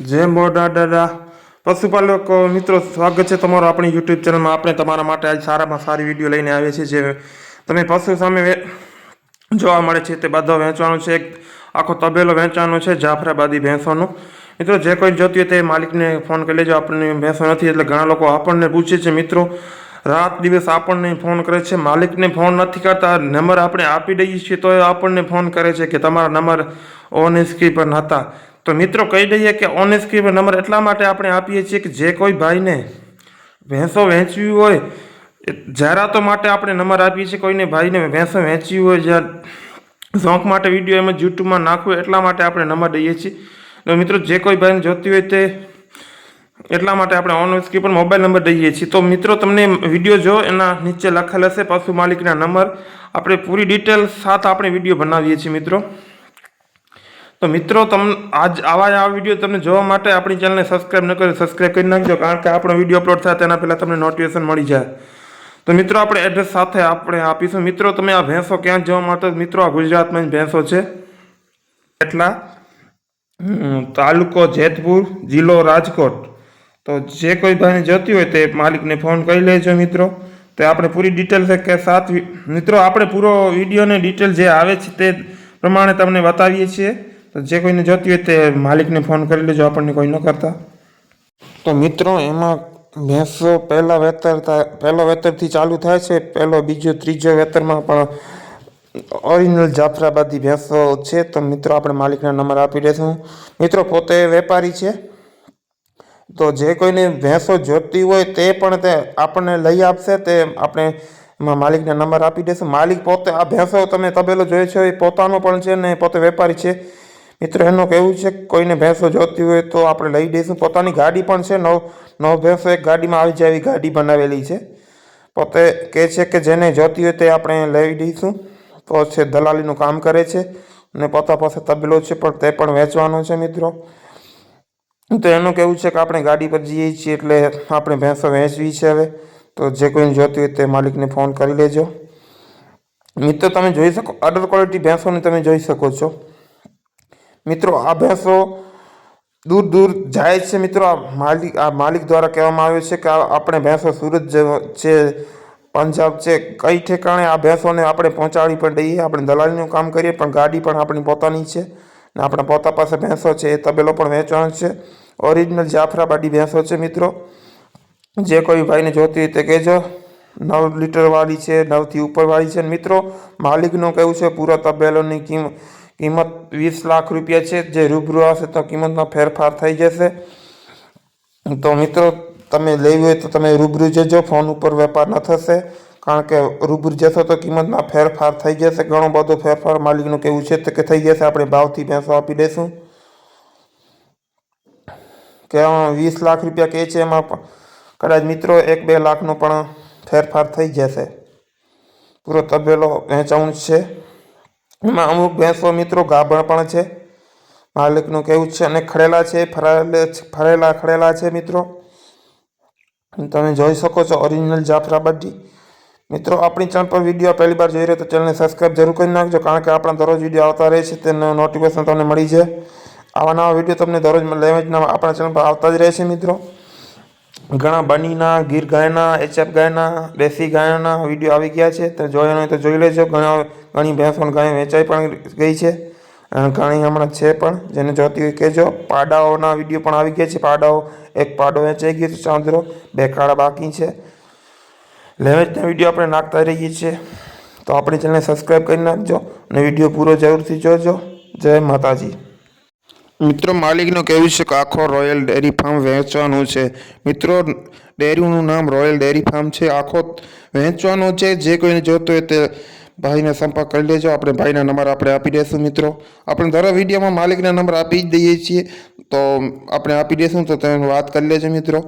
જય મોડા દાદા પશુપાલક, મિત્રો, સ્વાગત છે તમારું આપણી યુટ્યુબ ચેનલમાં. આપણે તમારા માટે આજ સારામાં સારી વીડિયો લઈને આવીએ છીએ જે તમે પશુ સામે જોવા મળે છે તે બધો વેચવાનો છે. એક આખો તબેલો વેચવાનો છે જાફરાબાદી ભેંસોનો. મિત્રો, જે કોઈ જોતી હોય તે માલિકને ફોન કરી લેજો. આપણને ભેંસો નથી એટલે ઘણા લોકો આપણને પૂછે છે, મિત્રો, રાત દિવસ આપણને ફોન કરે છે. માલિકને ફોન નથી કરતા. નંબર આપણે આપી દઈએ છીએ તો આપણને ફોન કરે છે કે તમારા નંબર ઓન સ્ક્રીન પર નહોતા. તો મિત્રો કહી દઈએ કે ઓન સ્ક્રીન નંબર એટલા માટે આપણે આપીએ છીએ કે જે કોઈ ભાઈને ભેંસો વહેંચવી હોય જાહેરાતો માટે આપણે નંબર આપીએ છીએ, કોઈને ભાઈને ભેંસો વહેંચવી હોય, જ્યાં શોખ માટે વીડિયો એમ જ યુટ્યુબમાં નાખવું એટલા માટે આપણે નંબર દઈએ છીએ. તો મિત્રો જે કોઈ ભાઈને જોતી હોય તે એટલા માટે આપણે ઓન સ્ક્રીન પર મોબાઈલ નંબર દઈએ છીએ. તો મિત્રો તમને વીડિયો જો એના નીચે લખેલ હશે, પશુ માલિકના નંબર. આપણે પૂરી ડિટેલ સાથે આપણે વીડિયો બનાવીએ છીએ મિત્રો. તો મિત્રો, તમ આજ આવા આ વીડિયો તમને જોવા માટે આપણી ચેનલને સબસ્ક્રાઇબ ન કરી સબસ્ક્રાઈબ કરી નાખજો, કારણ કે આપણો વીડિયો અપલોડ થાય તેના પહેલાં તમને નોટિફિકેશન મળી જાય. તો મિત્રો, આપણે એડ્રેસ સાથે આપણે આપીશું. મિત્રો, તમે આ ભેંસો ક્યાં જોવા માટે મિત્રો, આ ગુજરાતમાં ભેંસો છે. એટલા. તાલુકો જેતપુર, જિલ્લો રાજકોટ. તો જે કોઈ ભાઈને જોતી હોય તે માલિકને ફોન કરી લેજો મિત્રો. તે આપણે પૂરી ડિટેલ છે કે સાત મિત્રો, આપણે પૂરો વિડીયોને ડિટેલ જે આવે છે તે પ્રમાણે તમને બતાવીએ છીએ. તો જે કોઈને જોતી હોય તે માલિકને ફોન કરી લેજો, આપણને કોઈ ન કરતા. તો મિત્રો, એમાં ભેંસો પહેલાં વેતર પહેલો વેતરથી ચાલુ થાય છે, પહેલો બીજો, ત્રીજો વેતરમાં પણ ઓરિજિનલ જાફરાબાદી ભેંસો છે. તો મિત્રો, આપણે માલિકના નંબર આપી દઈશું. મિત્રો, પોતે વેપારી છે. તો જે કોઈને ભેંસો જોતી હોય તે પણ તે આપણને લઈ આપશે, તે આપણે માલિકના નંબર આપી દેશું માલિક પોતે આ ભેંસો તમે તબેલો જોયો છે, એ પોતાનો પણ છે ને પોતે વેપારી છે. મિત્રો, એનું કહેવું છે કોઈને ભેંસો જોતી હોય તો આપણે લઈ દઈશું. પોતાની ગાડી પણ છે, નવ નવ ભેંસો એક ગાડીમાં આવી જાય એવી ગાડી બનાવેલી છે. પોતે કહે છે કે જેને જોતી હોય તે આપણે લઈ દઈશું. તો છે, દલાલીનું કામ કરે છે અને પોતા પાસે તબેલો છે, પણ તે પણ વેચવાનો છે, મિત્રો. તો એનું કહેવું છે કે આપણે ગાડી પર જઈએ છીએ એટલે આપણે ભેંસો વેચવી છે હવે. તો જે કોઈને જોતી હોય તે માલિકને ફોન કરી લેજો. મિત્રો, તમે જોઈ શકો અડર ક્વોલિટી ભેંસોને તમે જોઈ શકો છો. મિત્રો, આ ભેંસો દૂર દૂર જાય છે મિત્રો. આ માલિક આ માલિક દ્વારા કહેવામાં આવ્યું છે કે આપણે ભેંસો સુરત છે, પંજાબ છે. કઈ ઠેકાણે આ ભેંસોને આપણે પહોંચાડી પણ દઈએ? આપણે દલાલીનું કામ કરીએ, પણ ગાડી પણ આપણી પોતાની છે ને આપણા પોતા પાસે ભેંસો છે, એ તબેલો પણ વેચવાનો છે. ઓરિજિનલ જાફરાબાદી ભેંસો છે મિત્રો. જે કોઈ ભાઈને જોતી હોય તે કહેજો. નવ લીટરવાળી છે, નવથી ઉપરવાળી છે મિત્રો. માલિકનું કહેવું છે, પૂરા તબેલોની કિંમત કિંમત વીસ લાખ રૂપિયા છે, જે રૂબરૂ આવશે તો કિંમતમાં ફેરફાર થઈ જશે. તો મિત્રો, તમે લેવી હોય તો તમે રૂબરૂ જજો, ફોન ઉપર વેપાર ન થશે. કારણ કે રૂબરૂ જશો તો કિંમતમાં ફેરફાર થઈ જશે. ઘણો બધો ફેરફાર માલિકનું કહેવું છે કે થઈ જશે. આપણે ભાવથી ભેંસો આપી દઈશું. કે વીસ લાખ રૂપિયા કહે છે, એમાં પણ કદાચ મિત્રો એક બે લાખનો પણ ફેરફાર થઈ જશે. પૂરો તબેલો વેચાણ છે. એમાં અમુક ભેંસો મિત્રો ગાભણ પણ છે. માલિકનું કહેવું છે અને ખડેલા છે ફરેલે ફરેલા, ખડેલા છે મિત્રો. તમે જોઈ શકો છો ઓરિજિનલ જાફરાબાદી. મિત્રો, આપણી ચેનલ પર વીડિયો પહેલી વાર જોઈ રહ્યો તો ચેનલને સબસ્ક્રાઈબ જરૂર કરી નાખજો, કારણ કે આપણા દરરોજ વીડિયો આવતા રહે છે, તેનું નોટિફિકેશન તમને મળી છે આવા નવા વીડિયો તમને દરરોજ લેવેજના આપણા ચેનલ પર આવતા જ રહે છે મિત્રો. ઘણા બનીના, ગીર ગાયના, એચએફ ગાયના, દેશી ગાયોના વીડિયો આવી ગયા છે. તો જોયો નહીં તો જોઈ લેજો. ઘણા, ઘણી ભેંસો ગાયો વેચાઈ પણ ગઈ છે. ઘણી હમણાં છે પણ, જેને જોતી હોય કહેજો. પાડાઓના વીડિયો પણ આવી ગયા છે. પાડાઓ, એક પાડો વેચાઈ ગયો છે ચાંદરો. બે કાળા બાકી છે. લેવેજના વીડિયો આપણે નાખતા રહીએ છીએ. તો આપણી ચેનલને સબસ્ક્રાઈબ કરી નાખજો અને વીડિયો પૂરો જરૂરથી જોજો. જય માતાજી. મિત્રો, માલિકનું કહેવું છે કે આખો રોયલ ડેરી ફાર્મ વહેંચવાનું છે. મિત્રો, ડેરીનું નામ રોયલ ડેરી ફાર્મ છે. આખો વહેંચવાનો છે. જે કોઈને જોતો હોય તે ભાઈને સંપર્ક કરી લેજો. આપણે ભાઈના નંબર આપણે આપી દઈશું મિત્રો. આપણે દરેક વિડીયોમાં માલિકના નંબર આપી જ દઈએ છીએ. તો આપણે આપી દઈશું તો તમે વાત કરી લેજો, મિત્રો.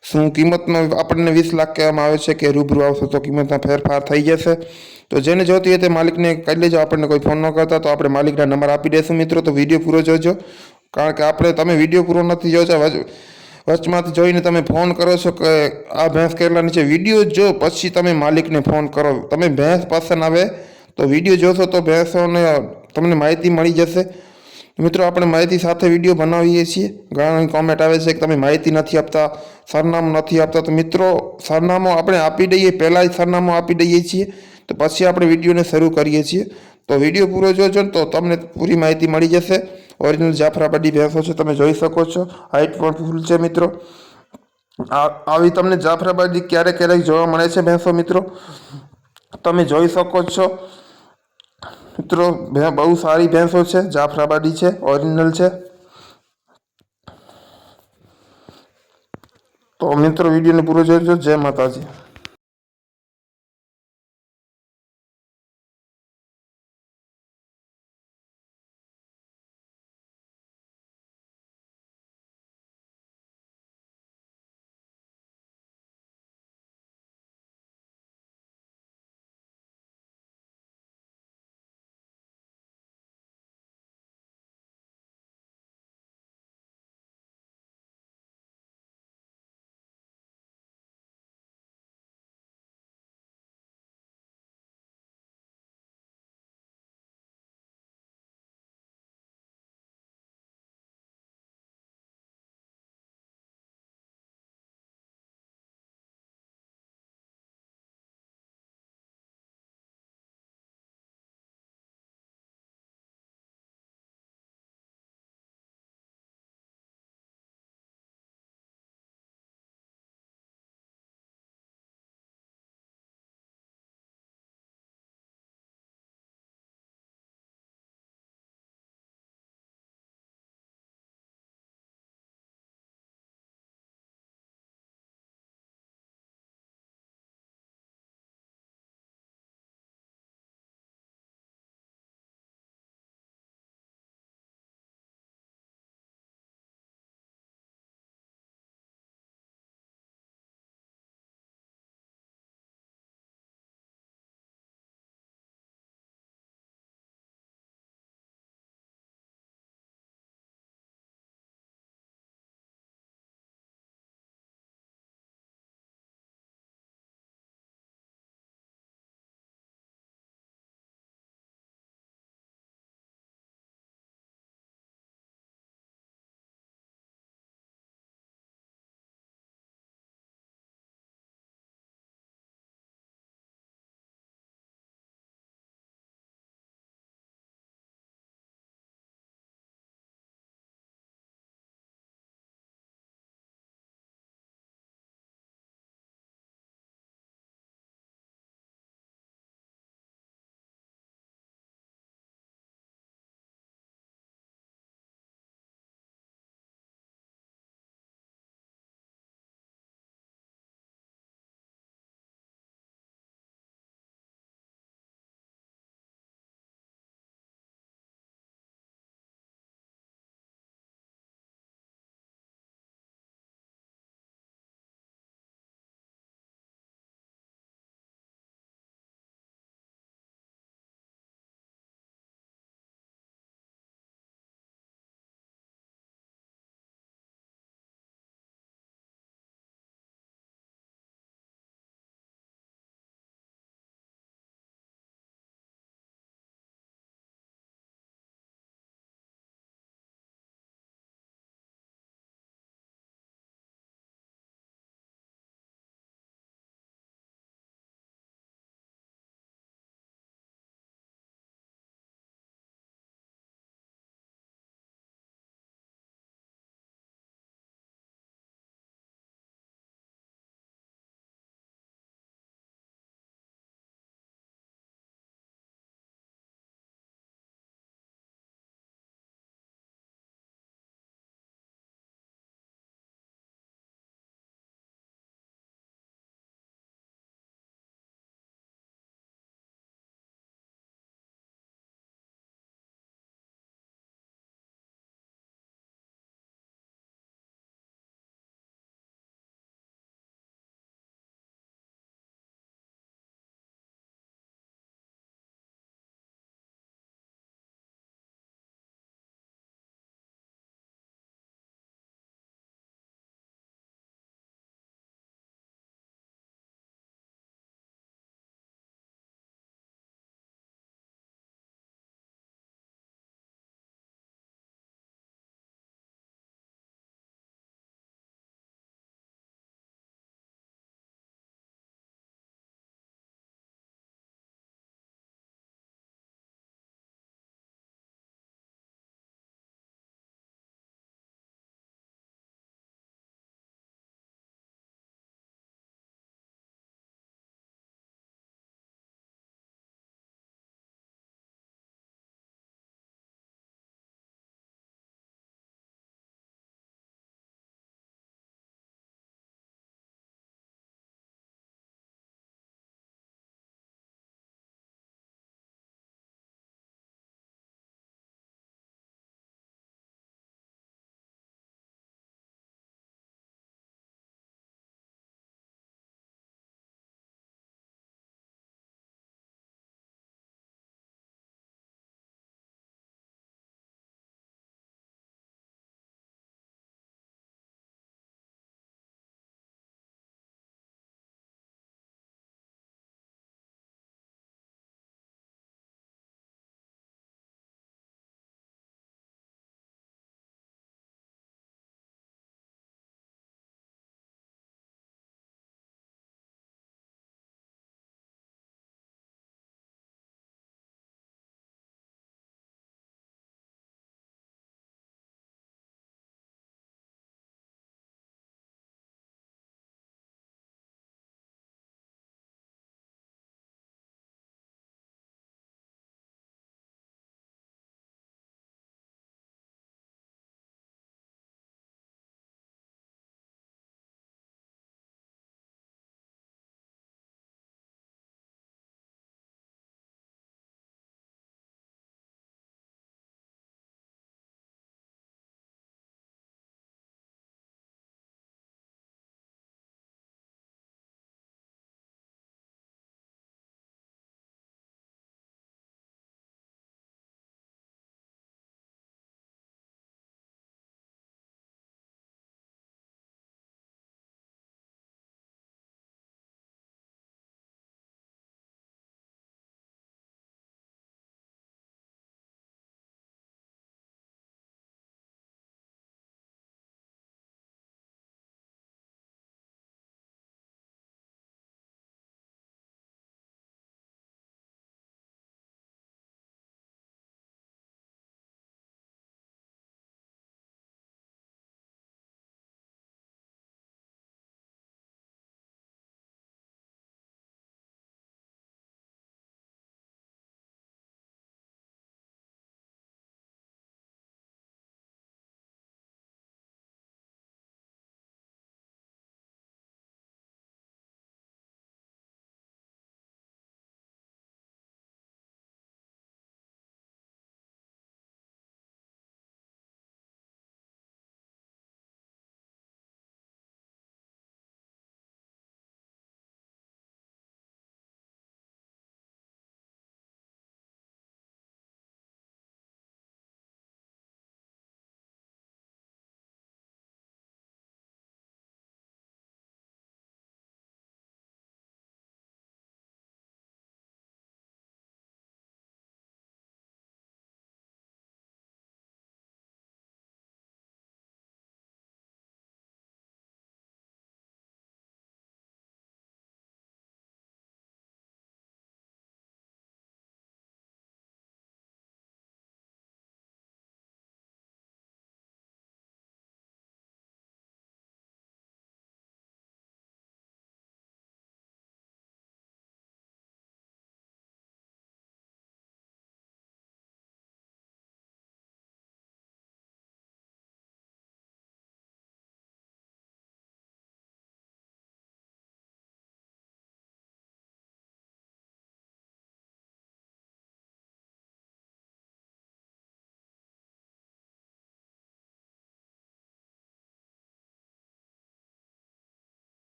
શું કિંમતમાં આપણને વીસ લાખ કહેવામાં આવે છે કે રૂબરૂ આવશે તો કિંમતમાં ફેરફાર થઈ જશે. તો જેને જોતી હોય તે માલિકને કહી લેજો. આપણને કોઈ ફોન ન કરતા તો આપણે માલિકના નંબર આપી દઈશું મિત્રો. તો વીડિયો પૂરો જોજો. કારણ કે આપણે, તમે વીડિયો પૂરો નથી વચ- વચમાંથી જોઈને તમે ફોન કરો છો કે આ ભેંસ કેટલાની છે વીડિયો જો પછી તમે માલિકને ફોન કરો. તમે ભેંસ પસંદ આવે તો વીડિયો જોશો તો ભેંસોને તમને માહિતી મળી જશે. મિત્રો, આપણે માહિતી સાથે વીડિયો બનાવીએ છીએ. ઘણા કોમેન્ટ આવે છે કે તમે માહિતી નથી આપતા, સરનામું નથી આપતા. તો મિત્રો, સરનામું આપણે આપી દઈએ, પહેલાં જ સરનામું આપી દઈએ છીએ. તો પછી આપણે વિડીયોને શરૂ કરીએ છીએ. તો વીડિયો પૂરો જોજો ને તો તમને પૂરી માહિતી મળી જશે. ઓરિજિનલ જાફરાબાદી ભેંસો છે, તમે જોઈ શકો છો. હાઇટ પણ ફૂલ છે મિત્રો. આવી તમને જાફરાબાદી ક્યારેક ક્યારેક જોવા મળે છે ભેંસો મિત્રો. તમે જોઈ શકો છો. મિત્રો બહુ સારી ભેંસો છે, જાફરાબાદી છે, ઓરિજિનલ છે. તો મિત્રો, વિડીયોને પૂરો જોજો. જય માતાજી.